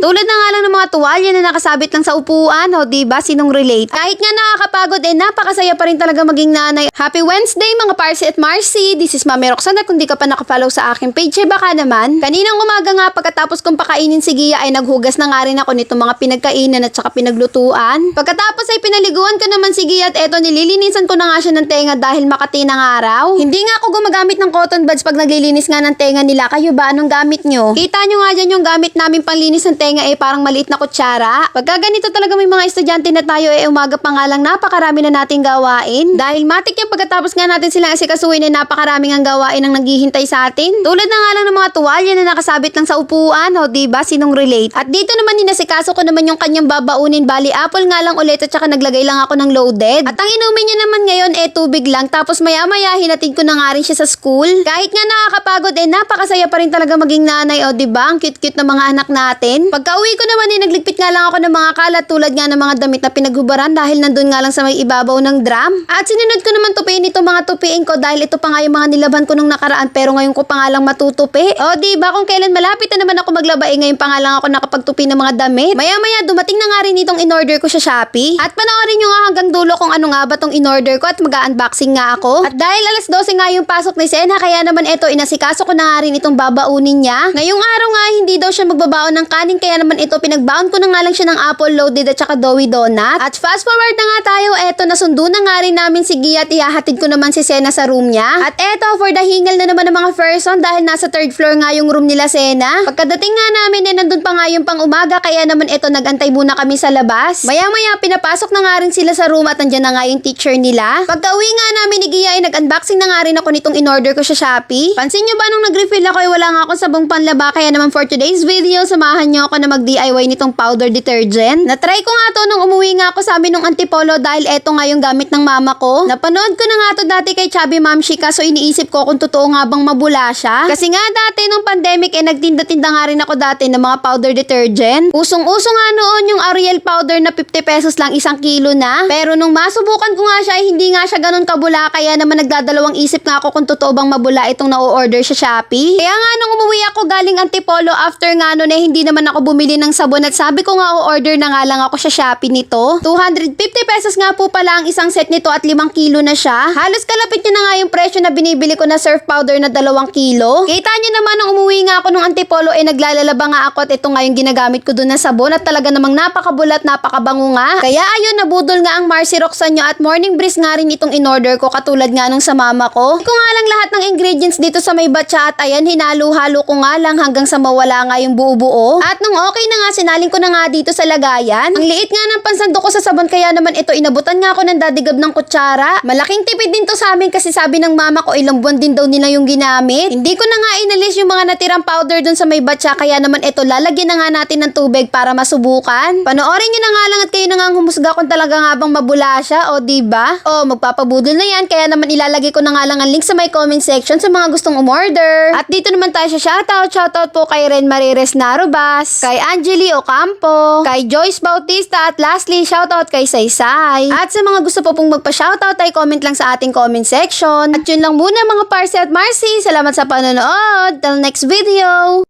Tulad na nga lang ng mga tuwalya na nakasabit lang sa upuan, o di ba sinong relate? Kahit nga nakakapagod, eh napakasaya pa rin talaga maging nanay. Happy Wednesday mga Parsi at Marcy! This is Mami Roxanne at kung di ka pa nakafollow sa aking page, eh baka naman. Kaninang umaga nga pagkatapos kong pakainin si Gia ay naghugas na nga rin ako nito mga pinagkainan at saka pinaglutuan. Pagkatapos ay pinaliguan ko naman si Gia at eto nililinisan ko na nga siya ng tenga dahil makati ng araw. Hindi nga ako gumagamit ng cotton buds pag naglilinis nga ng tenga nila. Kayo ba? Anong gamit nyo? Kita nyo nga dyan yung gamit namin panglinis ng tenga eh parang maliit na kutsara. Pagka ganito talaga may mga estudyante na tayo eh umaga pa nga lang napakarami na nating gawain. Dahil matik yung pagkatapos nga natin silang asikasuhin eh napakaraming ang gawain ang naghihintay sa atin. Tulad na nga lang ng mga tuwalya na nakasabit lang sa upuan o di ba sinong relate. At dito naman ninasikaso ko naman yung kanyang babaunin bali apple nga lang ulit at saka naglagay lang ako ng loaded. At ang inumin niya naman ngayon eh tubig lang tapos maya maya hinatid ko na nga rin siya sa school. Kahit nga nakakapagod eh napakasaya pa rin talaga maging nanay o di ba ang cute-cute na mga anak natin. Pagka uwi ko naman eh nagligpit nga lang ako ng mga kalat tulad nga ng mga damit na pinaghubaran dahil nandun nga lang sa may ibabaw ng drum. At sinunod ko naman tupiin itong mga tupiin ko dahil ito pa nga yung mga nilaban ko nung nakaraan pero ngayon ko pa nga lang matutupi. O di ba kung kailan malapit na naman ako maglaba eh ngayon pa nga lang ako nakapagtupi ng mga damit. Maya maya dumating na nga rin itong in-order ko sa Shopee. At panoorin nyo nga hanggang dulo kung ano nga ba tong in-order ko at mag-unboxing nga ako. At dahil alas 12 nga yung pasok ni Sena kaya naman eto inasikaso ko na nga rin itong babaunin niya. Ngayong araw nga hindi daw siya magbabaon ng kanin kaya naman ito pinagbaon ko na nga lang siya ng apple loaded at saka doughy donut. At fast forward na nga tayo eto nasundo na nga rin namin si Gia at ihahatid ko naman si Sena sa room niya. At eto for the hingal na naman ng mga person dahil nasa third floor nga yung room nila Sena. Pagkadating nga namin eh nandun pa nga yung pang umaga kaya naman eto nagantay muna kami sa labas. Maya maya pinapasok na nga rin sila sa room at andyan na nga yung teacher nila. Pagka uwi nga namin ni Gia ay nag-unboxing na nga rin ako nitong in-order ko sa Shopee. Pansin nyo ba nung nag-refill ako ay wala nga akong sabong panlaba kaya naman for today's video samahan nyo ako na mag-DIY nitong powder detergent. Na-try ko nga to nung umuwi nga ako sa amin nung antipolo dahil eto nga yung gamit ng mama ko. Napanood ko na nga to dati kay Chubby Mamshi kaso iniisip ko kung totoo nga bang mabula siya. Kasi nga dati nung pandemic eh nagtinda-tinda nga rin ako dati ng mga powder detergent. Usong-uso nga noon yung Ariel powder na 50 pesos lang isang kilo na. Pero nung masubukan ko nga siya ay hindi nga siya ganun kabula kaya naman nagdadalawang isip nga ako kung totoo bang mabula itong na-order sa Shopee. Kaya nga nung umuwi ako galing Antipolo after nga nun eh hindi naman ako bumili ng sabon at sabi ko nga o-order na nga lang ako sa Shopee nito. 250 pesos nga po pala ang isang set nito at 5 kilo na siya. Halos kalapit niya na nga yung presyo na binibili ko na surf powder na 2 kilo. Kita niyo naman nung umuwi nga ako nung Antipolo eh naglalalaba nga ako at ito nga yung ginagamit ko doon na sabon at talaga namang napakabulat, napakabango nga. Kaya ayun, nabudol nga ang Marcy Roxanne nyo at morning breeze nga rin itong in-order ko katulad nga nung sa mama ko. Ko nga lang lahat ng ingredients dito sa may batsa at ayan, hinalo-halo ko nga lang hanggang sa mawala nga yung buo-buo. At nung okay na nga, sinalin ko na nga dito sa lagayan. Ang liit nga ng pansando ko sa sabon kaya naman ito inabutan nga ako ng dadigab ng kutsara. Malaking tipid din to sa amin kasi sabi ng mama ko ilang buwan din daw nila yung ginamit. Hindi ko na nga inalis yung mga natirang powder dun sa may batsa kaya naman ito lalagyan na nga natin ng tubig para masubukan. Panoorin nyo na nga lang at kayo na nga humusga kung talaga nga bang mabula siya o ba? O magpapabudol na yan kaya naman ilalagay ko na nga lang ang link sa my comment section sa mga gustong umorder. At dito naman tayo sa shoutout. Shoutout po kay Ren Marires Narubas, kay Angeli Ocampo, kay Joyce Bautista at lastly shoutout kay Saysay. At sa mga gusto po pong magpa-shoutout ay comment lang sa ating comment section. At yun lang muna mga Parsi at Marcy. Salamat sa panonood. Till next video!